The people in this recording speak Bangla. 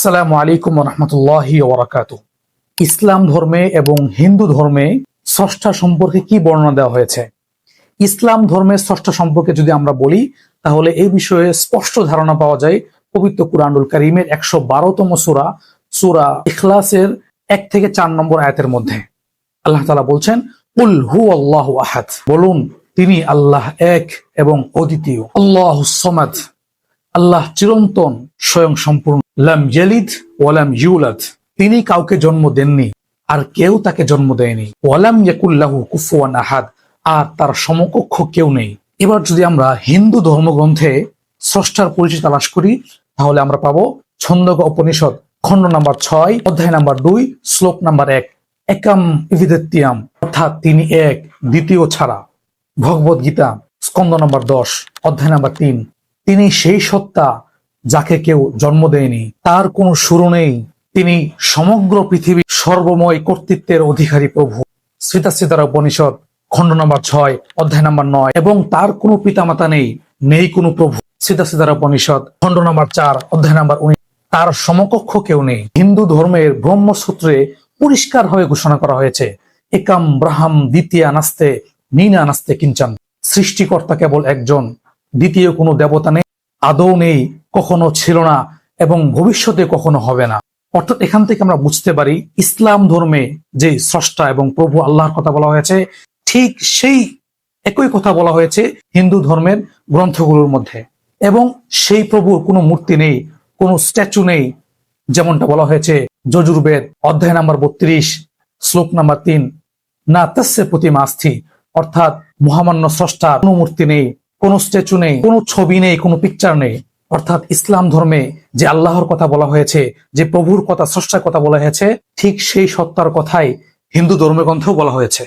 আসসালামু আলাইকুম রহমতুল্লাহি ওবরাকাতু ইসলাম ধর্মে এবং হিন্দু ধর্মে স্রষ্টা সম্পর্কে কি বর্ণনা দেওয়া হয়েছে? ইসলাম ধর্মের স্রষ্টা সম্পর্কে যদি আমরা বলি, তাহলে এই বিষয়ে স্পষ্ট ধারণা পাওয়া যায় পবিত্র কুরআনুল করিমের একশো বারোতম সুরা সুরা ইখলাসের এক থেকে চার নম্বর আয়াতের মধ্যে। আল্লাহ তালা বলছেন উল হু আল্লাহ আহাদ। বলুন, তিনি আল্লাহ এক এবং অদ্বিতীয়। আল্লাহ সমাদ। আল্লাহ চিরন্তন, স্বয়ং সম্পূর্ণ। লাম ইয়ালিদ ওয়ালাম ইউলাদ। তিনি কাউকে জন্ম দেননি, আর কেউ তাকে জন্ম দেয়নি। ওয়ালাম ইয়াকুল্লাহু কুফুয়ান আহাদ, আর তার সমকক্ষ কেউ নেই। এবার যদি আমরা হিন্দু ধর্মগ্রন্থে স্রষ্টার পরিচয় তালাশ করি, তাহলে আমরা পাবো ছন্দক উপনিষদ, খণ্ড নাম্বার ছয়, অধ্যায় নাম্বার দুই, শ্লোক নাম্বার এক, একাম ইভিদেত্তিয়াম, অর্থাৎ তিনি এক, দ্বিতীয় ছাড়া। ভগবত গীতা স্কন্দ নাম্বার দশ, অধ্যায় নাম্বার তিন। তিনি সেই সত্তা যাকে কেউ জন্ম দেয়নি। তার কোনো শুরু নেই। তিনি সমগ্র পৃথিবী সর্বময় কর্তৃত্বের অধিকারী প্রভু। শ্রীতা শ্রীতারা উপনিষদ, খণ্ড নম্বর ছয়, অধ্যায় নম্বর নয়, এবং তার কোনো পিতামাতা নেই নেই কোনো প্রভু। শ্রীতা শ্রীতারা উপনিষদ, খণ্ড নম্বর চার, অধ্যায় নম্বর উনিশ। তার সমকক্ষ কেউ নেই। হিন্দু ধর্মের ব্রহ্মসূত্রে পরিষ্কারভাবে ঘোষণা করা হয়েছে, একাম ব্রাহাম দ্বিতীয় নাস্তে নিনা নাস্তে কিঞ্চান। সৃষ্টিকর্তা কেবল একজন। দ্বিতীয় কোনো দেবতা নেই, আদৌ নেই, কখনো ছিল না এবং ভবিষ্যতে কখনো হবে না। অর্থাৎ এখান থেকে আমরা বুঝতে পারি ইসলাম ধর্মে যে স্রষ্টা এবং প্রভু আল্লাহর কথা বলা হয়েছে, ঠিক সেই একই কথা বলা হয়েছে হিন্দু ধর্মের গ্রন্থগুলোর মধ্যে। এবং সেই প্রভুর কোনো মূর্তি নেই, কোনো স্ট্যাচু নেই, যেমনটা বলা হয়েছে যজুর্বেদ অধ্যায় নাম্বার বত্রিশ, শ্লোক নাম্বার তিন, না তস্যে প্রতিমা অর্থাৎ মহামান্য স্রষ্টার কোনো মূর্তি নেই কোনো স্ট্যাচু নেই, কোনো ছবি নেই, কোনো পিকচার নেই। অর্থাৎ ইসলাম ধর্মে যে আল্লাহর কথা বলা হয়েছে, যে প্রভুর কথা, স্রষ্টার কথা বলা হয়েছে, ঠিক সেই সত্তার কথাই হিন্দু ধর্মগ্রন্থেও বলা হয়েছে।